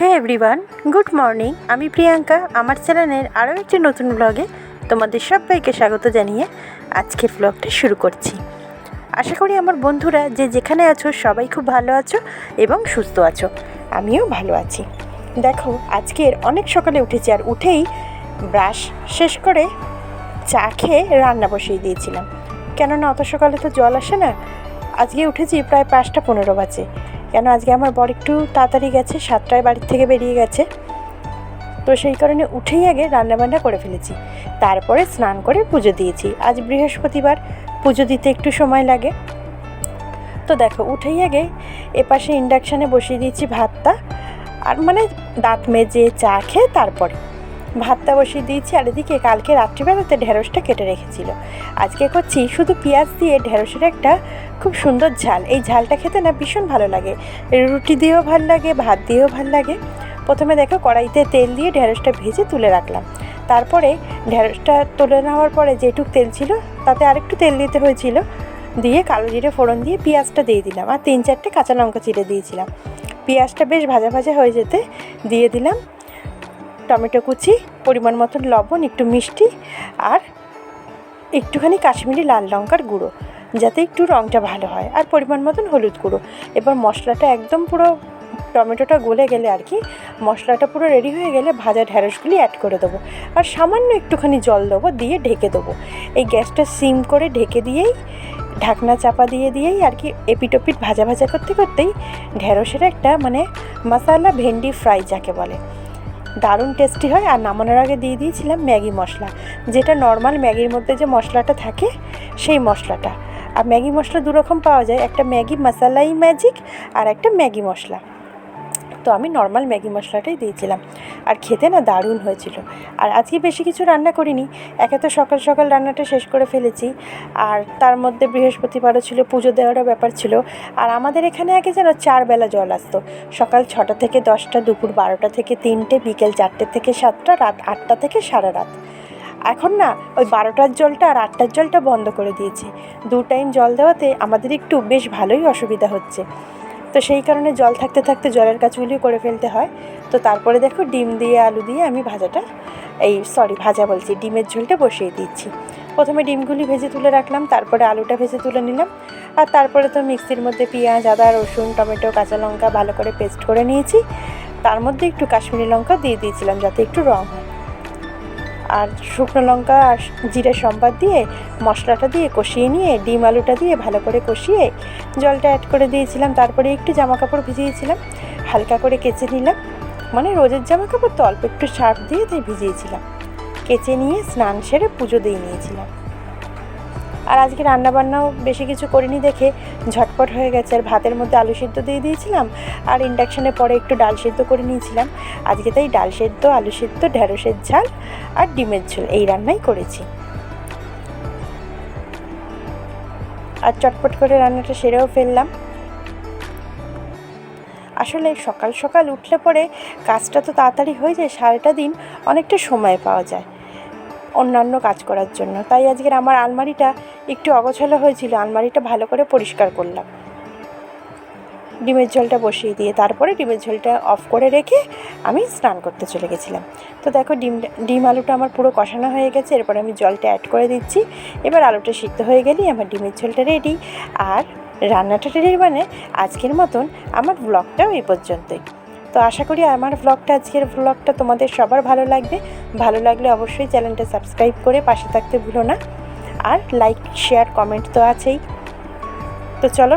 হ্যাঁ everyone, good morning. আমি প্রিয়াঙ্কা, আমার চ্যানেলের আরও একটি নতুন ব্লগে তোমাদের সবাইকে স্বাগত জানিয়ে আজকের ব্লগটা শুরু করছি। আশা করি আমার বন্ধুরা যে যেখানে আছো সবাই খুব ভালো আছো এবং সুস্থ আছো। আমিও ভালো আছি। দেখো, আজকের অনেক সকালে উঠেছি আর উঠেই ব্রাশ শেষ করে চা খেয়ে রান্না বসিয়ে দিয়েছিলাম। কেননা অত সকালে তো জল আসে না। আজকে উঠেছি প্রায় পাঁচটা পনেরো বাজে। কেন আজকে আমার বর একটু তাড়াতাড়ি গেছে, সাতটায় বাড়ির থেকে বেরিয়ে গেছে। তো সেই কারণে উঠেই আগে রান্নাবান্না করে ফেলেছি। তারপরে স্নান করে পুজো দিয়েছি। আজ বৃহস্পতিবার, পুজো দিতে একটু সময় লাগে। তো দেখো, উঠেই আগে এপাশে ইন্ডাকশানে বসিয়ে দিয়েছি ভাতটা। আর মানে দাঁত মেজে চা খেয়ে তারপরে। ভাতটা বসিয়ে দিয়েছি আর এদিকে কালকে রাত্রিবেলাতে ঢেঁড়সটা কেটে রেখেছিল। আজকে করছি শুধু পেঁয়াজ দিয়ে ঢেঁড়সের একটা খুব সুন্দর ঝাল। এই ঝালটা খেতে না ভীষণ ভালো লাগে। রুটি দিয়েও ভালো লাগে, ভাত দিয়েও ভালো লাগে। প্রথমে দেখো কড়াইতে তেল দিয়ে ঢেঁড়সটা ভেজে তুলে রাখলাম। তারপরে ঢেঁড়সটা তুলে নেওয়ার পরে যেটুক তেল ছিল তাতে আরেকটু তেল দিতে হয়েছিল। দিয়ে কালো জিরে ফোড়ন দিয়ে পেঁয়াজটা দিয়ে দিলাম আর তিন চারটে কাঁচা লঙ্কা চিড়ে দিয়েছিলাম। পেঁয়াজটা বেশ ভাজা ভাজা হয়ে যেতে দিয়ে দিলাম। টমেটো কুচি, পরিমাণ মতন লবণ, একটু মিষ্টি আর একটুখানি কাশ্মীরি লাল লঙ্কার গুঁড়ো, যাতে একটু রঙটা ভালো হয়, আর পরিমাণ মতন হলুদ গুঁড়ো। এবার মশলাটা একদম পুরো টমেটোটা গলে গেলে আর কি, মশলাটা পুরো রেডি হয়ে গেলে ভাজা ঢ্যাঁড়সগুলি অ্যাড করে দেবো। আর সামান্য একটুখানি জল দেবো, দিয়ে ঢেকে দেবো। এই গ্যাসটা সিম করে ঢেকে দিয়েই, ঢাকনা চাপা দিয়ে দিয়েই আর কি এপিটোপিট ভাজা ভাজা করতে করতেই ঢ্যাঁড়সের একটা মানে মশালা ভেন্ডি ফ্রাই যাকে বলে দারুণ টেস্টি হয়। আর নামানোর আগে দিয়ে দিয়েছিলাম ম্যাগি মশলা। যেটা নর্মাল ম্যাগির মধ্যে যে মশলাটা থাকে, সেই মশলাটা। আর ম্যাগি মশলা দুরকম পাওয়া যায়। একটা ম্যাগি মশালাই ম্যাজিক আর একটা ম্যাগি মশলা। তো আমি নর্মাল ম্যাগি মশলাটাই দিয়েছিলাম। আর খেতে না দারুণ হয়েছিল। আর আজকে বেশি কিছু রান্না করিনি। একে তো সকাল সকাল রান্নাটা শেষ করে ফেলেছি। আর তার মধ্যে বৃহস্পতিবারও ছিল, পুজো দেওয়ারও ব্যাপার ছিল। আর আমাদের এখানে আগে যেন চার বেলা জল আসতো। সকাল ছটা থেকে দশটা, দুপুর বারোটা থেকে তিনটে, বিকেল চারটে থেকে সাতটা, রাত আটটা থেকে সারা রাত। এখন না, ওই বারোটার জলটা আর আটটার জলটা বন্ধ করে দিয়েছে। দু টাইম জল দেওয়াতে আমাদের একটু বেশ ভালোই অসুবিধা হচ্ছে। তো সেই কারণে জল থাকতে থাকতে জলের কাজগুলিও করে ফেলতে হয়। তো তারপরে দেখো ডিম দিয়ে আলু দিয়ে আমি ভাজাটা, এই সরি ভাজা বলছি, ডিমের ঝোলটা বসিয়ে দিচ্ছি। প্রথমে ডিমগুলি ভেজে তুলে রাখলাম, তারপরে আলুটা ভেজে তুলে নিলাম। আর তারপরে তো মিক্সির মধ্যে পেঁয়াজ, আদা, রসুন, টমেটো, কাঁচা লঙ্কা ভালো করে পেস্ট করে নিয়েছি। তার মধ্যে একটু কাশ্মীরি লঙ্কা দিয়ে দিয়েছিলাম যাতে একটু রঙ হয়। আর শুকনো লঙ্কা আর জিরে সম্বাদ দিয়ে, মশলাটা দিয়ে কষিয়ে নিয়ে, ডিম আলুটা দিয়ে ভালো করে কষিয়ে জলটা অ্যাড করে দিয়েছিলাম। তারপরে একটু জামা কাপড় ভিজিয়েছিলাম, হালকা করে কেচে নিলাম। মানে রোজের জামা কাপড় তো অল্প একটু সার্ফ দিয়ে তাই ভিজিয়েছিলাম। কেচে নিয়ে স্নান সেরে পুজো দিয়ে নিয়েছিলাম। আর আজকে রান্নাবান্নাও বেশি কিছু করিনি দেখে ঝটপট হয়ে গেছে। আর ভাতের মধ্যে আলু সিদ্ধ দিয়ে দিয়েছিলাম আর ইন্ডাকশানে পরে একটু ডাল সিদ্ধ করে নিয়েছিলাম। আজকে তাই ডাল সেদ্ধ, আলু সিদ্ধ, ঢেঁড়সের ঝাল আর ডিমের ঝোল এই রান্নাই করেছি। আর চটপট করে রান্নাটা সেরেও ফেললাম। আসলে সকাল সকাল উঠলে পরে কাজটা তো তাড়াতাড়ি হয়ে যায়, সারাটা দিন অনেকটা সময় পাওয়া যায় অন্যান্য কাজ করার জন্য। তাই আজকের আমার আলমারিটা একটু অগোছালো হয়েছিল, আলমারিটা ভালো করে পরিষ্কার করলাম। ডিমের ঝোলটা বসিয়ে দিয়ে তারপরে ডিমের ঝোলটা অফ করে রেখে আমি স্নান করতে চলে গেছিলাম। তো দেখো ডিম ডিম আলুটা আমার পুরো কষানো হয়ে গেছে, এরপরে আমি জলটা অ্যাড করে দিচ্ছি। এবার আলুটা সিদ্ধ হয়ে গেলেই আমার ডিমের ঝোলটা রেডি আর রান্নাটা রেডি মানে আজকের মতন আমার ব্লগটাও এই পর্যন্তই। তো আশা করি আমার ব্লগটা আজকের ব্লগটা তোমাদের সবার ভালো লাগবে। ভালো লাগলে অবশ্যই চ্যানেলটা সাবস্ক্রাইব করে পাশে থাকতে ভুলো না। আর লাইক শেয়ার কমেন্ট তো আছেই। তো চলো,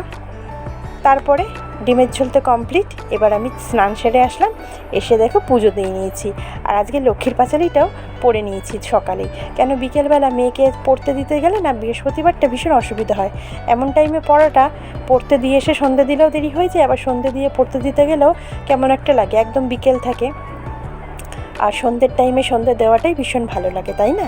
তারপরে ডিমের ঝোল তো কমপ্লিট এবার আমি স্নান সেরে আসলাম, এসে দেখো পুজো দিয়ে নিয়েছি। আর আজকে লক্ষ্মীর পাঁচালিটাও পড়ে নিয়েছি সকালেই। কেন বিকেলবেলা মেয়েকে পড়তে দিতে গেলে না বৃহস্পতিবারটা ভীষণ অসুবিধা হয়। এমন টাইমে পড়াটা পড়তে দিয়ে এসে সন্ধে দিলেও দেরি হয়ে যায়, আবার সন্ধে দিয়ে পড়তে দিতে গেলেও কেমন একটা লাগে, একদম বিকেল থাকে। আর সন্ধ্যের টাইমে সন্ধ্যে দেওয়াটাই ভীষণ ভালো লাগে, তাই না?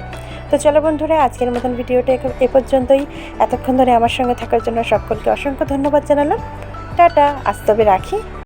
তো চলো বন্ধুরা, আজকের মতন ভিডিওটা এ- পর্যন্তই। এতক্ষণ ধরে আমার সঙ্গে থাকার জন্য সকলকে অসংখ্য ধন্যবাদ জানালাম। টাটা আস্তবে তবে রাখি।